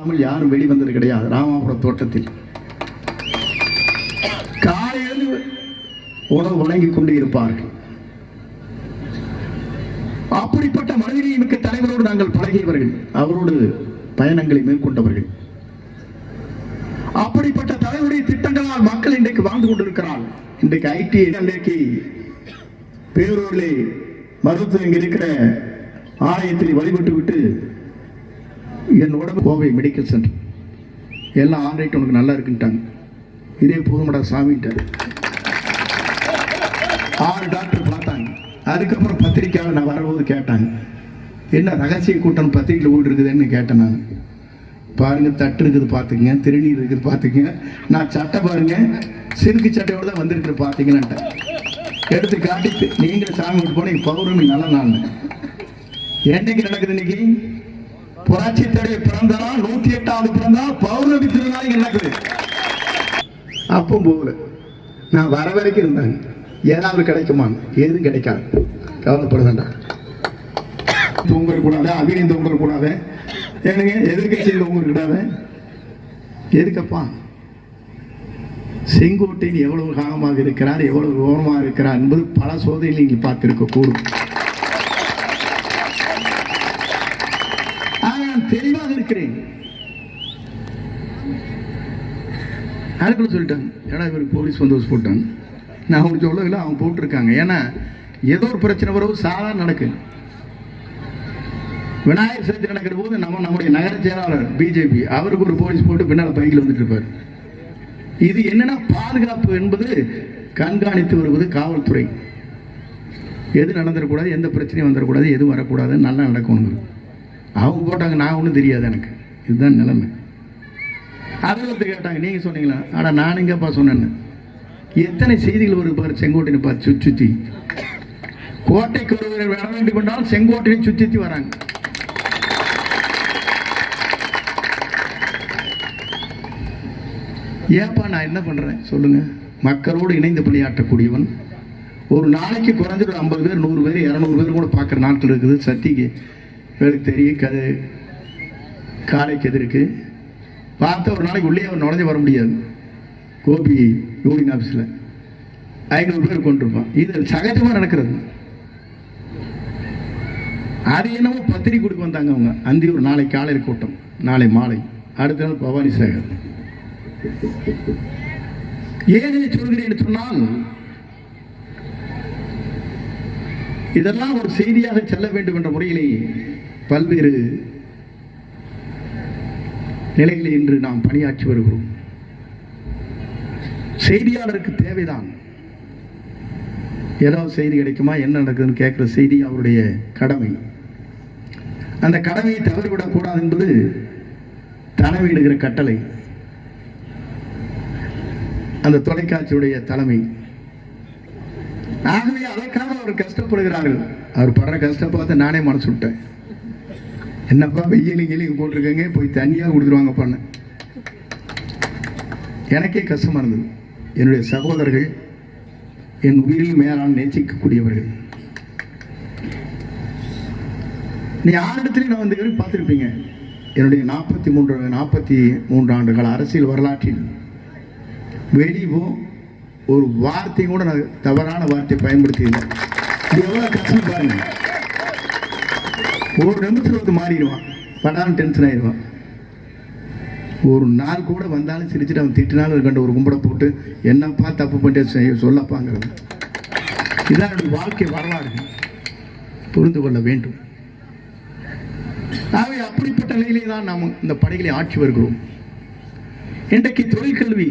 இல்லாமல் யாரும் வெளிவந்தது கிடையாது. ராமாபுரம் தோட்டத்தில். காலையில் உணவு வழங்கிக் கொண்டு இருப்பார்கள். அப்படிப்பட்ட மனிதனை மிக்க தலைவரோடு நாங்கள் பழகியவர்கள். அவரோடு பயணங்களை மேற்கொண்டவர்கள். அப்படிப்பட்ட தலைவருடைய திட்டங்களால் மக்கள் இன்றைக்கு வாழ்ந்து கொண்டிருக்கிறார் இன்றைக்கு ஐடி இன்றைக்கு பேரூரிலே மருத்துவம் இங்க இருக்கிற ஆலயத்தில் வழிபட்டு விட்டு என் உடம்பு கோவை மெடிக்கல் சென்டர் எல்லாம் ஆன்ரைட் உனக்கு நல்லா இருக்குன்ட்டாங்க. இதே போதுமடா சாமிட்டார் ஆறு டாக்டர் பார்த்தாங்க. அதுக்கப்புறம் பத்திரிக்கையாக நான் வரும்போது கேட்டாங்க. என்ன ரகசிய கூட்டம் பத்திரிக்கையில் வீடு இருக்குதுன்னு கேட்டேன் நான். பாருங்கள் தட்டு இருக்குது பார்த்துங்க திருநீர் இருக்குது பார்த்துங்க நான் சட்டை பாருங்க சிறுக்கு சட்டையோடு தான் வந்திருக்கு பார்த்தீங்கன்னுட்டேன் எடுத்து காட்டி நீங்கள் சாமி விட்டு போனீங்க பௌர்ணமி நல்ல நான் என்னைக்கு நடக்குது இன்னைக்கு? புரட்சி தடைய பிறந்த நாள் நூத்தி எட்டாவது பிறந்த நாள் பௌர்ணமி திருநாள் நடக்குது அப்போ போகல. நான் வர வரைக்கும் இருந்தாங்க ஏதாவது கிடைக்குமா? எதுவும் கிடைக்காது. கவலைப்பட வேண்டாம் தூங்கக்கூடாது அபிநயம் தூங்கக்கூடாது ஏனுங்க எதிர்கட்சியில் தூங்கக்கூடாது எதுக்கப்பா? செங்கோட்டையின் எவ்வளவு காலமாக இருக்கிறார் எவ்வளவு ஓரமாக இருக்கிறார் என்பது பல சோதனையில் நீங்கள் பார்த்திருக்க கூடும் ஆனால் நான் தெளிவாக இருக்கிறேன். அதுக்குள்ள சொல்லிட்டாங்க. ஏன்னா இவருக்கு போலீஸ் பந்தோபஸ்து போட்டாங்க? நான் அவங்க சொல்லவில்லை அவங்க போட்டிருக்காங்க. ஏன்னா ஏதோ ஒரு பிரச்சனை வரவு சாதாரண நடக்கு. விநாயகர் சதுர்த்தி நடக்கிற போது நம்ம நம்முடைய நகர செயலாளர் பிஜேபி அவருக்கு ஒரு போலீஸ் போட்டு பின்னால் பைக்கில் வந்துட்டு இருப்பார். இது என்னன்னா பாதுகாப்பு என்பது கண்காணித்து வருவது காவல்துறை. எது நடந்துடக்கூடாது எந்த பிரச்சனையும் வந்துடக்கூடாது எதுவும் வரக்கூடாது நல்லா நடக்கணும் அவங்க போட்டாங்க நான் ஒன்றும் தெரியாது எனக்கு. இதுதான் நிலைமை. அலுவலகத்தை கேட்டாங்க நீங்கள் சொன்னீங்களா? ஆனால் நான் இங்கேப்பா சொன்னேன்னு. எத்தனை செய்திகள் ஒரு பாரு செங்கோட்டையை பார்த்து சுற்றி சுற்றி கோட்டைக்கு ஒருவர் வர வேண்டும் என்றால் செங்கோட்டையை சுற்றி சுற்றி வராங்க. ஏப்பா நான் என்ன பண்ணுறேன் சொல்லுங்கள் மக்களோடு இணைந்து பணியாற்றக்கூடியவன். ஒரு நாளைக்கு குறைஞ்சது ஒரு ஐம்பது பேர் நூறு பேர் இரநூறு பேர் கூட பார்க்குற நாட்கள் இருக்குது. சத்திக்கு எனக்கு தெரியும் கது காலைக்கு எதிர்க்கு. பார்த்தா ஒரு நாளைக்கு உள்ளே அவர் நுழைஞ்சு வர முடியாது. கோபி யூனியன் ஆஃபீஸில் ஐநூறு பேர் கொண்டிருப்பான் இது சகஜமாக நடக்கிறது. அது என்னமோ பத்திரிக்கை கொடுக்க வந்தாங்க அவங்க. அந்தியூர் நாளை காலையில் கூட்டம் நாளை மாலை. அடுத்த நாள் பவானி சேகர். ஏன் இதை சொல்கிறேன் சொன்னால் இதெல்லாம் ஒரு செய்தியாக செல்ல வேண்டும் என்ற முறையிலே பல்வேறு நிலைகளில் இன்று நாம் பணியாற்றி வருகிறோம். செய்தியாளருக்கு தேவைதான். ஏதாவது செய்தி கிடைக்குமா? என்ன நடக்குதுன்னு கேட்குற செய்தி அவருடைய கடமை. அந்த கடமையை தவறிவிடக்கூடாது என்பது தலைமையிடுகிற கட்டளை. அந்த தொலைக்காட்சியுடைய தலைமை. ஆகவே அதற்காக அவர் கஷ்டப்படுகிறார்கள். அவர் படுற கஷ்டப்பார்த்து நானே மனசு விட்டேன். என்னப்பா வெயிலும் கீழே போட்டிருக்கங்க போய் தனியாக கொடுத்துருவாங்க பண்ண. எனக்கே கஷ்டமா இருந்தது. என்னுடைய சகோதரர்கள் என் உயிரில் மேலான நேசிக்கக்கூடியவர்கள். நீ ஆண்டிடத்துலையும் நான் வந்து பார்த்துருப்பீங்க. என்னுடைய நாற்பத்தி மூன்று நாற்பத்தி மூன்று ஆண்டுகள் அரசியல் வரலாற்றில் வெளியவோ ஒரு வார்த்தையும் கூட நான் தவறான வார்த்தையை பயன்படுத்தியிருந்தேன் இது எவ்வளோ கஷ்டம் பாருங்கள் ஒரு நிமிஷத்துல வந்து மாறிடுவான். படாமல் டென்ஷன் ஆயிடுவான். ஒரு நாள் கூட வந்தாலும் சிரிச்சுட்டு அவன் திட்டினாலும் கண்டு ஒரு கும்பிட போட்டு என்னப்பா தப்பு பண்ணிட்டு செய்ய சொல்லப்பாங்கிறது இதான் என்னுடைய வாழ்க்கை வரலாறு. புரிந்து கொள்ள வேண்டும். ஆகவே அப்படிப்பட்ட நிலையிலே தான் நாம் இந்த படைகளை ஆட்சி வருகிறோம். இன்றைக்கு தொழிற்கல்வி